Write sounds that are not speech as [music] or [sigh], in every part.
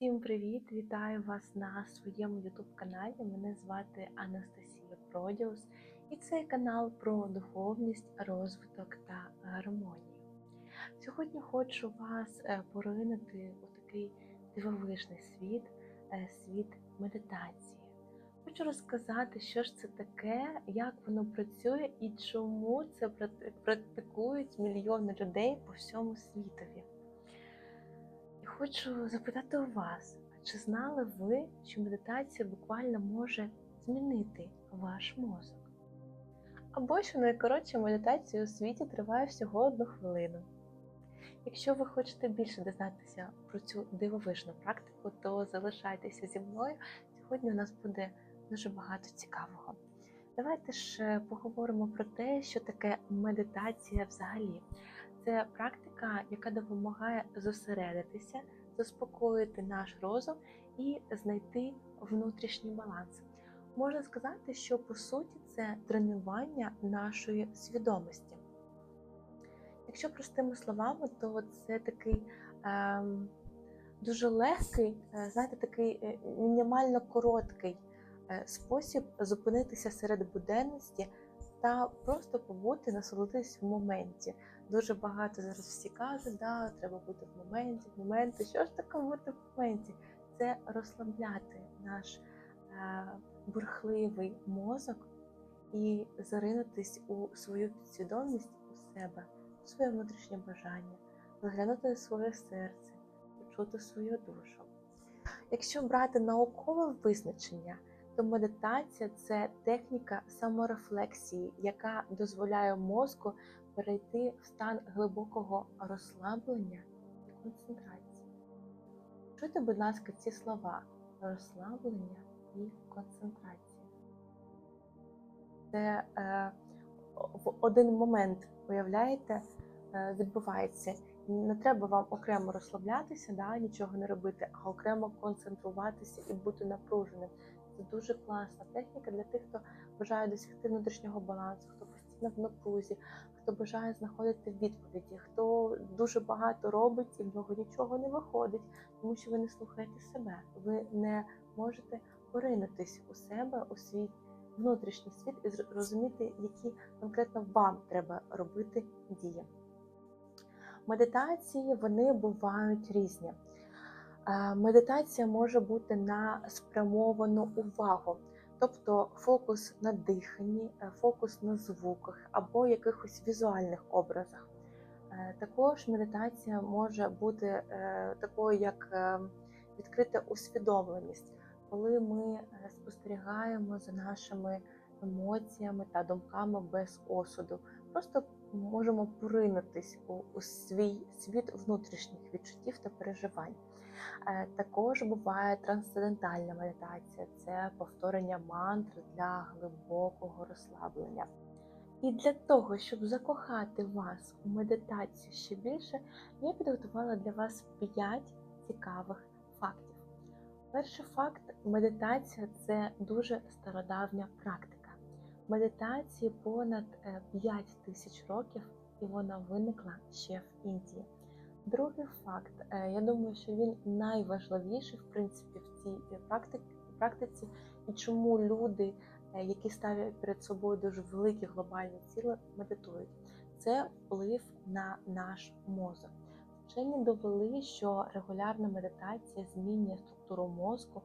Всім привіт! Вітаю вас на своєму youtube каналі. Мене звати Анастасія Продіус, і це канал про духовність, розвиток та гармонію. Сьогодні хочу вас е, поринути у такий дивовижний світ, е, світ медитації. Хочу розказати, що ж це таке, як воно працює і чому це практикують мільйони людей по всьому світові. Хочу запитати у вас, чи знали ви, що медитація буквально може змінити ваш мозок? Або що найкоротша медитація у світі триває всього одну хвилину. Якщо ви хочете більше дізнатися про цю дивовижну практику, то залишайтеся зі мною. Сьогодні у нас буде дуже багато цікавого. Давайте ж е, поговоримо про те, що таке медитація взагалі. Це практика, яка допомагає зосередитися, заспокоїти наш розум і знайти внутрішній баланс. Можна сказати, що по суті це тренування нашої свідомості. Якщо простими словами, то це такий ем, дуже легкий, е, знаєте, такий е, мінімально короткий е, спосіб зупинитися серед буденності та просто побути, насолодитись в моменті. Дуже багато зараз всі кажуть, да, треба бути в моменті, в моменті. Що ж таке бути в моменті? Це розслабляти наш е, бурхливий мозок і заринутись у свою підсвідомість у себе, у своє внутрішнє бажання, заглянути своє серце, почути свою душу. Якщо брати наукове визначення, то медитація це техніка саморефлексії, яка дозволяє мозку перейти в стан глибокого розслаблення і концентрації. Чуйте, будь ласка, ці слова розслаблення і концентрація. Це е, в один момент, уявляєте, е, відбувається. Не треба вам окремо розслаблятися, да, нічого не робити, а окремо концентруватися і бути напруженим. Це дуже класна техніка для тих, хто бажає досягти внутрішнього балансу, хто постійно в напрузі, хто бажає знаходити відповіді, хто дуже багато робить і в нього нічого не виходить, тому що ви не слухаєте себе. Ви не можете поринутись у себе, у свій внутрішній світ і зрозуміти, які конкретно вам треба робити дії. Медитації вони бувають різні. Медитація може бути на спрямовану увагу, тобто фокус на диханні, е, фокус на звуках або якихось візуальних образах. Е, Також медитація може бути е, такою, як відкрита усвідомленість, коли ми спостерігаємо за нашими емоціями та думками без осуду. Просто можемо поринутись у свій світ внутрішніх відчуттів та переживань. Е, Також буває трансцендентальна медитація, це повторення мантр для глибокого розслаблення. І для того, щоб закохати вас у медитацію ще більше, я підготувала для вас 5 цікавих фактів. Перший факт медитація це дуже стародавня практика. Медитації понад 5 тисяч років, і вона виникла ще в Індії. Другий факт, е, я думаю, що він найважливіший в принципі в цій е, практиці, і чому люди, е, які ставлять перед собою дуже великі глобальні цілі, медитують. Це вплив на наш мозок. Вчені довели, що регулярна медитація змінює структуру мозку,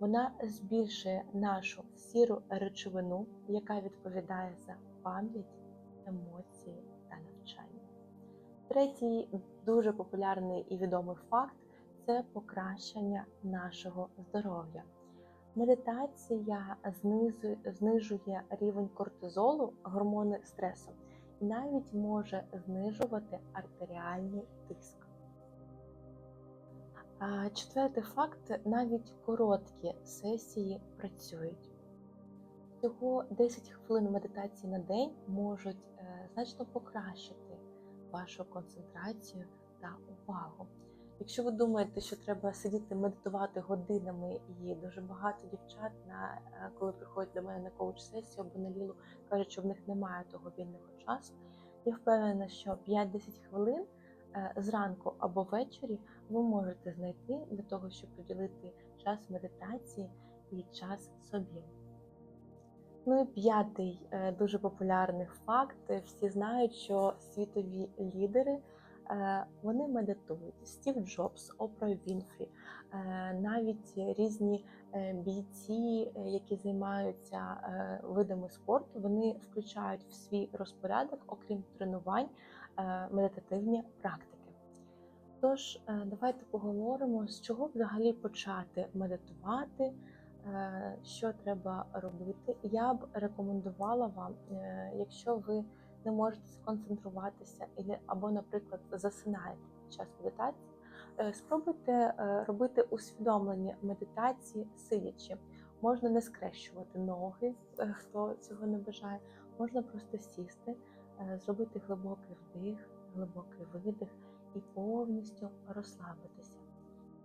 вона збільшує нашу сіру речовину, яка відповідає за пам'ять, емоції та навчання. Третій дуже популярний і відомий факт це покращення нашого здоров'я. Медитація знижує рівень кортизолу, гормони стресу, і навіть може знижувати артеріальний тиск. Четвертий факт: навіть короткі сесії працюють. Всього 10 хвилин медитації на день можуть е, значно покращити вашу концентрацію та увагу. Якщо ви думаєте, що треба сидіти медитувати годинами, і дуже багато дівчат, на е, коли приходять до мене на коуч-сесію або на лілу, кажуть, що в них немає того вільного часу. Я впевнена, що 5-10 хвилин е, зранку або ввечері ви можете знайти для того, щоб приділити час медитації і час собі. Ну і п'ятий е, дуже популярний факт. Всі знають, що світові лідери е, вони медитують. Стів Джобс, Опра Вінфрі, е, навіть різні бійці, які займаються видами спорту, вони включають в свій розпорядок, окрім тренувань, медитативні практики. Тож, давайте поговоримо, з чого взагалі почати медитувати, що треба робити. Я б рекомендувала вам, е, якщо ви не можете сконцентруватися або, наприклад, засинаєте під час медитації, е, спробуйте е, робити усвідомлені медитації сидячи. Можна не скрещувати ноги, е, хто цього не бажає, можна просто сісти, е, зробити глибокий вдих, глибокий видих і повністю розслабитися.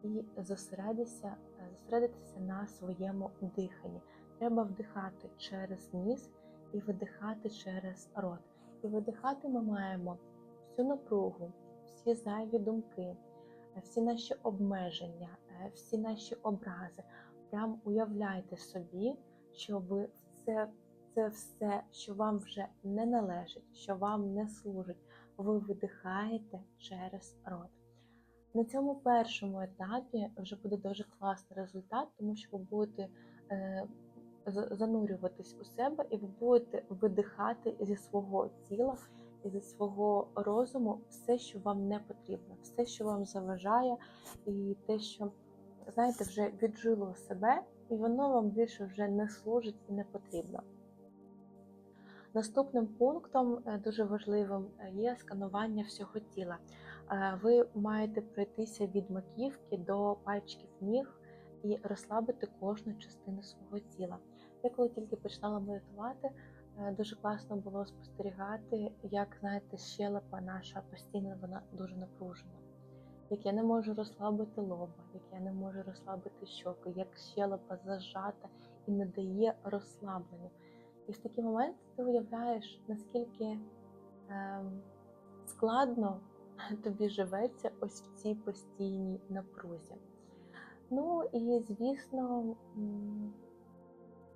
І зосередитися, е, зосередитися на своєму диханні. Треба вдихати через ніс і видихати через рот. І видихати ми маємо всю напругу, всі зайві думки, е, всі наші обмеження, е, всі наші образи. Прям уявляйте собі, що ви це, це все, що вам вже не належить, що вам не служить, ви видихаєте через рот. На цьому першому етапі вже буде дуже класний результат, тому що ви будете е, занурюватись у себе і ви будете видихати зі свого тіла і зі свого розуму все, що вам не потрібно, все, що вам заважає, і те, що знаєте, вже віджило себе, і воно вам більше вже не служить і не потрібно. Наступним пунктом е, дуже важливим е, є сканування всього тіла. Е, Ви маєте пройтися від маківки до пальчиків ніг і розслабити кожну частину свого тіла. Я коли тільки починала медитувати, е, дуже класно було спостерігати, як знаєте, щелепа наша постійно вона дуже напружена. Як я не можу розслабити лоба, як я не можу розслабити щоки, як щелепа зажата і не дає розслабленню. І в такі моменти ти уявляєш, наскільки ем, складно [laughs] тобі живеться ось в цій постійній напрузі. Ну і звісно,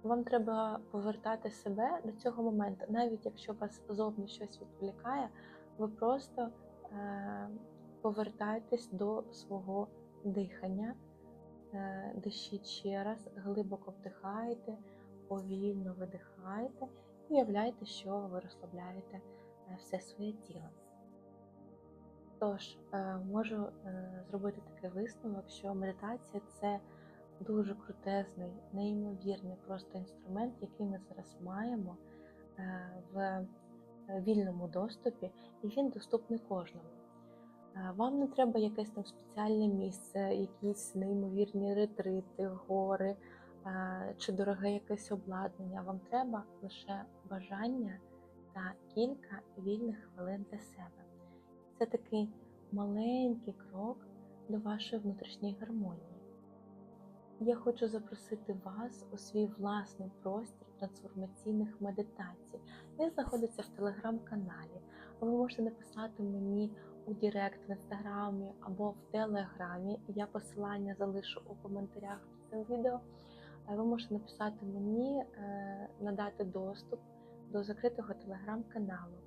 вам треба повертати себе до цього моменту. Навіть якщо вас зовні щось відволікає, ви просто е, повертайтесь до свого дихання, е, дишіть ще раз, глибоко вдихайте, повільно видихайте і уявляйте, що ви розслабляєте е, все своє тіло. Тож, е, можу е, зробити такий висновок, що медитація це дуже крутезний, неймовірний просто інструмент, який ми зараз маємо е, в вільному доступі, і він доступний кожному. Вам не треба якесь там спеціальне місце, якісь неймовірні ретрити, гори чи дороге якесь обладнання. Вам треба лише бажання та кілька вільних хвилин для себе. Це такий маленький крок до вашої внутрішньої гармонії. Я хочу запросити вас у свій власний простір трансформаційних медитацій. Він знаходиться в телеграм-каналі. Ви можете написати мені у Директ в інстаграмі або в Телеграмі. Я посилання залишу у коментарях під цим відео. Е, Ви можете написати мені, е, надати доступ до закритого телеграм-каналу,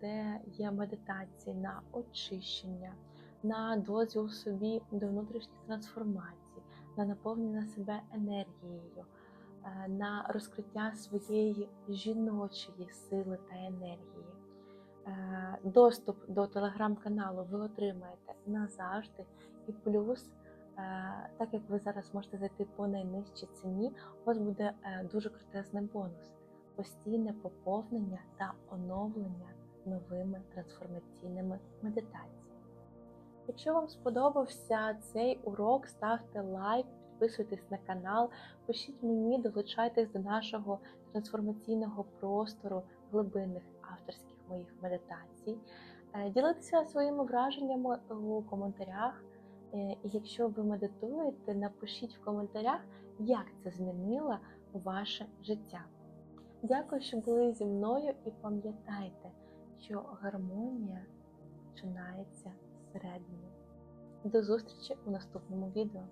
де є медитації на очищення, на дозвіл собі до внутрішніх трансформацій, на наповнення себе енергією, е, на розкриття своєї жіночої сили та енергії. Е, Доступ до телеграм-каналу ви отримаєте назавжди, і плюс, е, так як ви зараз можете зайти по найнижчій ціні, у вас буде е, дуже крутезний бонус постійне поповнення та оновлення новими трансформаційними медитаціями. Якщо вам сподобався цей урок, ставте лайк, підписуйтесь на канал, пишіть мені, долучайтесь до нашого трансформаційного простору глибинних авторських моїх медитацій. Е, Ділитеся своїми враженнями у коментарях. Е, І якщо ви медитуєте, напишіть в коментарях, як це змінило ваше життя. Дякую, що були зі мною, і пам'ятайте, що гармонія починається зсередини. До зустрічі у наступному відео.